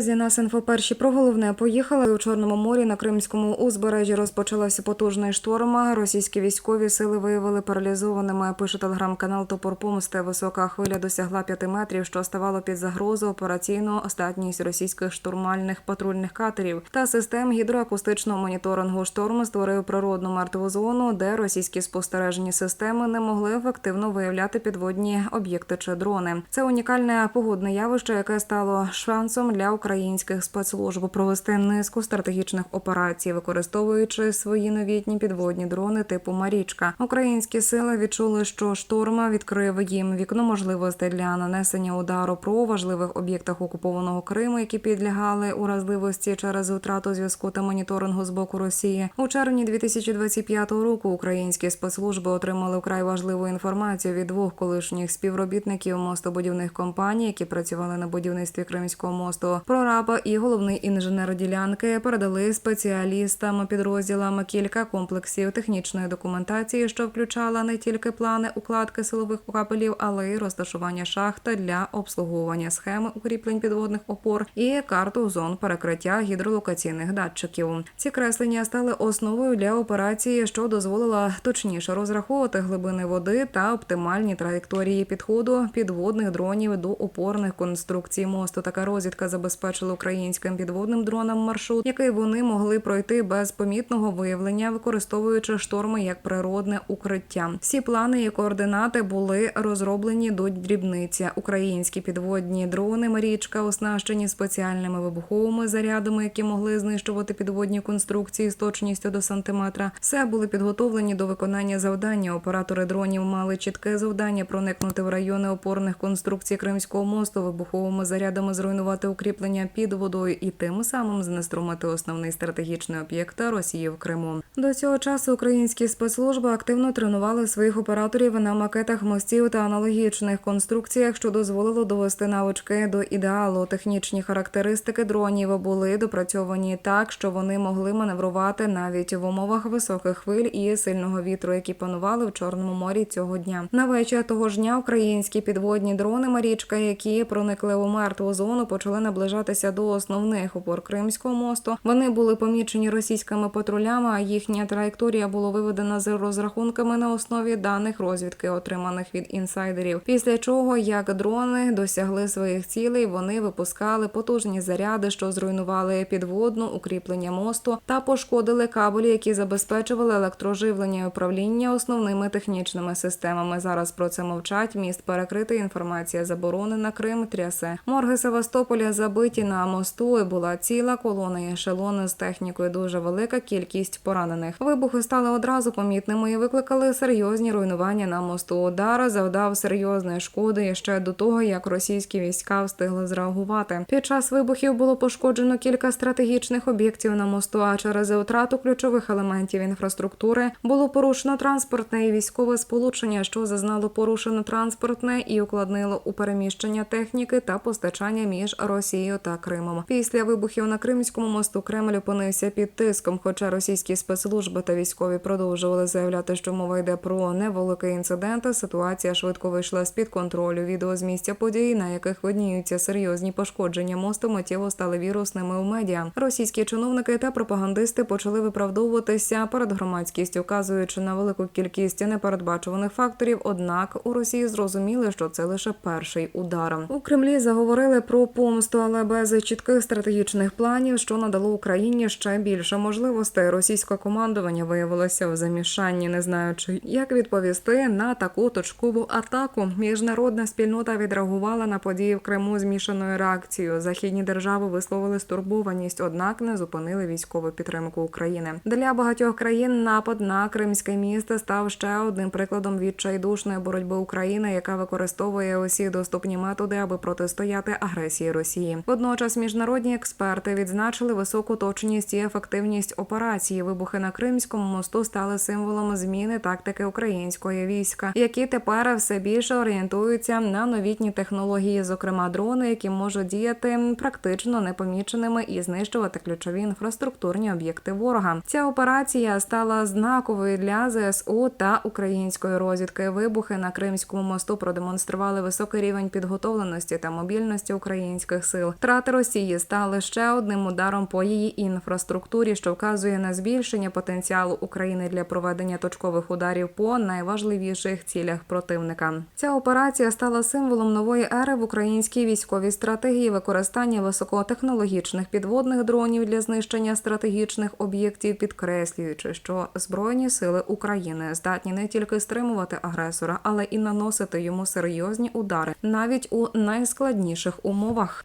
Друзі, нас інфо перші про головне поїхали у Чорному морі на Кримському узбережжі. Розпочалася потужний шторм. Російські військові сили виявили паралізованими. Пише телеграм-канал Топор Помсти. Висока хвиля досягла 5 метрів, що ставало під загрозу операційну здатність російських штурмальних патрульних катерів та систем гідроакустичного моніторингу. Шторм створив природну мертву зону, де російські спостережні системи не могли ефективно виявляти підводні об'єкти чи дрони. Це унікальне погодне явище, яке стало шансом для українських спецслужб провести низку стратегічних операцій, використовуючи свої новітні підводні дрони типу Марічка. Українські сили відчули, що шторм відкрив їм вікно можливостей для нанесення удару про важливих об'єктах окупованого Криму, які підлягали уразливості через втрату зв'язку та моніторингу з боку Росії. У червні 2025 року українські спецслужби отримали вкрай важливу інформацію від двох колишніх співробітників мостобудівних компаній, які працювали на будівництві Кримського мосту. Прораба і головний інженер ділянки передали спеціалістам підрозділам кілька комплексів технічної документації, що включала не тільки плани укладки силових кабелів, але й розташування шахт для обслуговування схеми укріплень підводних опор і карту зон перекриття гідролокаційних датчиків. Ці креслення стали основою для операції, що дозволила точніше розраховувати глибини води та оптимальні траєкторії підходу підводних дронів до опорних конструкцій мосту. Така розвідка забезпечила українським підводним дронам маршрут, який вони могли пройти без помітного виявлення, використовуючи шторми як природне укриття. Всі плани і координати були розроблені до дрібниці. Українські підводні дрони Марічка оснащені спеціальними вибуховими зарядами, які могли знищувати підводні конструкції з точністю до сантиметра. Все були підготовлені до виконання завдання. Оператори дронів мали чітке завдання проникнути в райони опорних конструкцій Кримського мосту, вибуховими зарядами зруйнувати укріплення під водою і тим самим знеструмити основний стратегічний об'єкт Росії в Криму. До цього часу українські спецслужби активно тренували своїх операторів на макетах мостів та аналогічних конструкціях, що дозволило довести навички до ідеалу. Технічні характеристики дронів були допрацьовані так, що вони могли маневрувати навіть в умовах високих хвиль і сильного вітру, які панували в Чорному морі цього дня. На вечір того ж дня українські підводні дрони Марічка, які проникли у мертву зону, почали наближатися до основних опор Кримського мосту. Вони були помічені російськими патрулями, а їхня траєкторія була виведена з розрахунками на основі даних розвідки, отриманих від інсайдерів. Після чого як дрони досягли своїх цілей, вони випускали потужні заряди, що зруйнували підводну укріплення мосту та пошкодили кабелі, які забезпечували електроживлення і управління основними технічними системами. Зараз про це мовчать. Міст перекритий. Інформація заборонена. Крим трясе. Морги Севастополя забиті на мосту. і Була ціла колона і ешелони з технікою. Дуже велика кількість поранених. Вибухи стали одразу помітними і викликали серйозні руйнування на мосту. Удар завдав серйозної шкоди ще до того, як російські війська встигли зреагувати. Під час вибухів було пошкоджено кілька стратегічних об'єктів на мосту. А через втрату ключових елементів інфраструктури було порушено транспортне і військове сполучення, що зазнало порушено транспортне і укладнило у переміщення техніки та постачання між Росією та Кримом. Після вибухів на Кримському мосту Кремль опинився під тиском. Хоча російські спецслужби та військові продовжували заявляти, що мова йде про невеликий інцидент. Ситуація швидко вийшла з під контролю. Відео з місця подій, на яких видніються серйозні пошкодження мосту, миттєво стали вірусними у медіа. Російські чиновники та пропагандисти почали виправдовуватися перед громадськістю, вказуючи на велику кількість непередбачуваних факторів. Однак у Росії зрозуміли, що це лише перший удар. У Кремлі заговорили про помсту, але без чітких стратегічних планів, що надало Україні ще більше можливостей. Російське командування виявилося в замішанні, не знаючи, як відповісти на таку точкову атаку. Міжнародна спільнота відреагувала на події в Криму змішаною реакцією. Західні держави висловили стурбованість, однак не зупинили військову підтримку України. Для багатьох країн напад на кримське місто став ще одним прикладом відчайдушної боротьби України, яка використовує усі доступні методи, аби протистояти агресії Росії. Водночас міжнародні експерти відзначили високу точність і ефективність операції. Вибухи на Кримському мосту стали символом зміни тактики української війська, які тепер все більше орієнтуються на новітні технології, зокрема дрони, які можуть діяти практично непоміченими і знищувати ключові інфраструктурні об'єкти ворога. Ця операція стала знаковою для ЗСУ та української розвідки. Вибухи на Кримському мосту продемонстрували високий рівень підготовленості та мобільності українських сил. Втрати Росії стали ще одним ударом по її інфраструктурі, що вказує на збільшення потенціалу України для проведення точкових ударів по найважливіших цілях противника. Ця операція стала символом нової ери в українській військовій стратегії використання високотехнологічних підводних дронів для знищення стратегічних об'єктів, підкреслюючи, що збройні сили України здатні не тільки стримувати агресора, але і наносити йому серйозні удари навіть у найскладніших умовах.